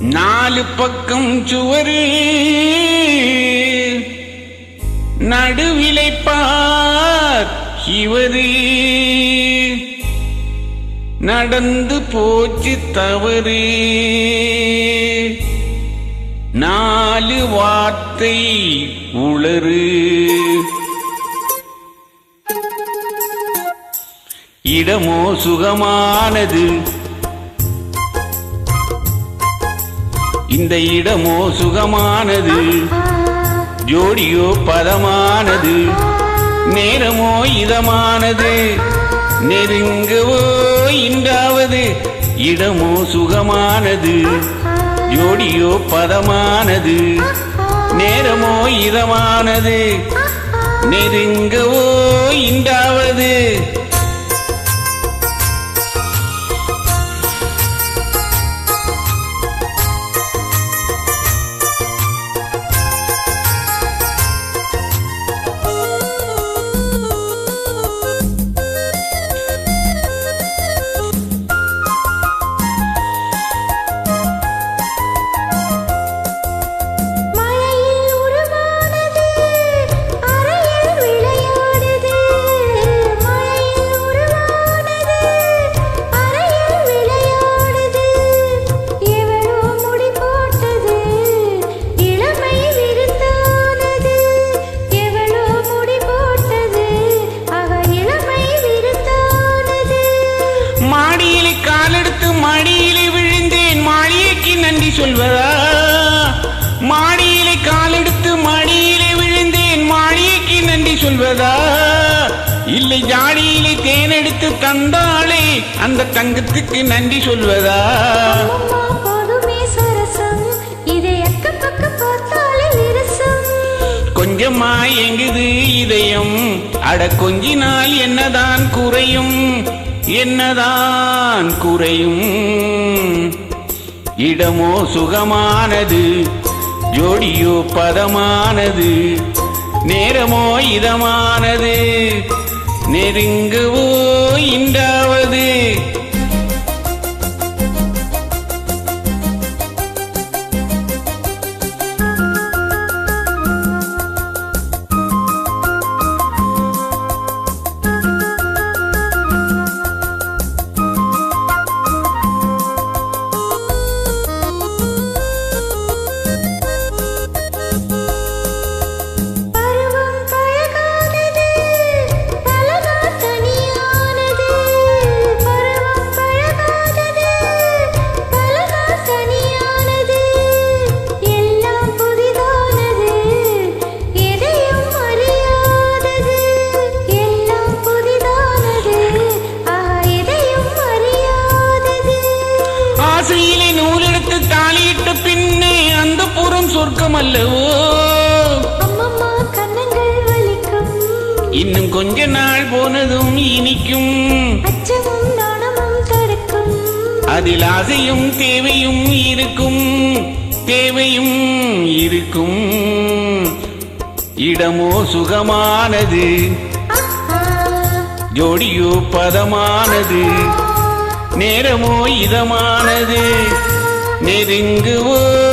நாலு பக்கம் சுவரு. நடுவிலை பார் இவரு. நடந்து போச்சு தவறு. நாலு வார்த்தை உளறு. இடமோ சுகமானது. இந்த இடமோ சுகமானது. ஜோடியோ பதமானது. நேரமோ இதமானது. நெருங்கவோ இன்றாவது இடமோ சுகமானது. ஜோடியோ பதமானது. நேரமோ இதமானது. நெருங்கவோ இன்றாவது சொல்வதா? மாடியிலே காலெடுத்து மடியிலே விழுந்தேன். மாளிகைக்கு நன்றி சொல்வதா? இல்லை ஜாடியிலே தேனெடுத்து தந்தாளே அந்த தங்கத்துக்கு நன்றி சொல்வதா? கொஞ்சமா எங்குது இதயம். அட கொஞ்சினால் என்னதான் குறையும்? என்னதான் குறையும்? இடமோ சுகமானது ஜோடியோ பதமானது நேரமோ இதமானது நெருங்குவோ இன்றாவது அல்லவோ இன்னும் கொஞ்ச நாள் போனதும் இனிக்கும். அதில் ஆசையும் தேவையும் இருக்கும். தேவையும் இருக்கும். இடமோ சுகமானது. ஜோடியோ பதமானது. நேரமோ இதமானது. நெருங்குவோ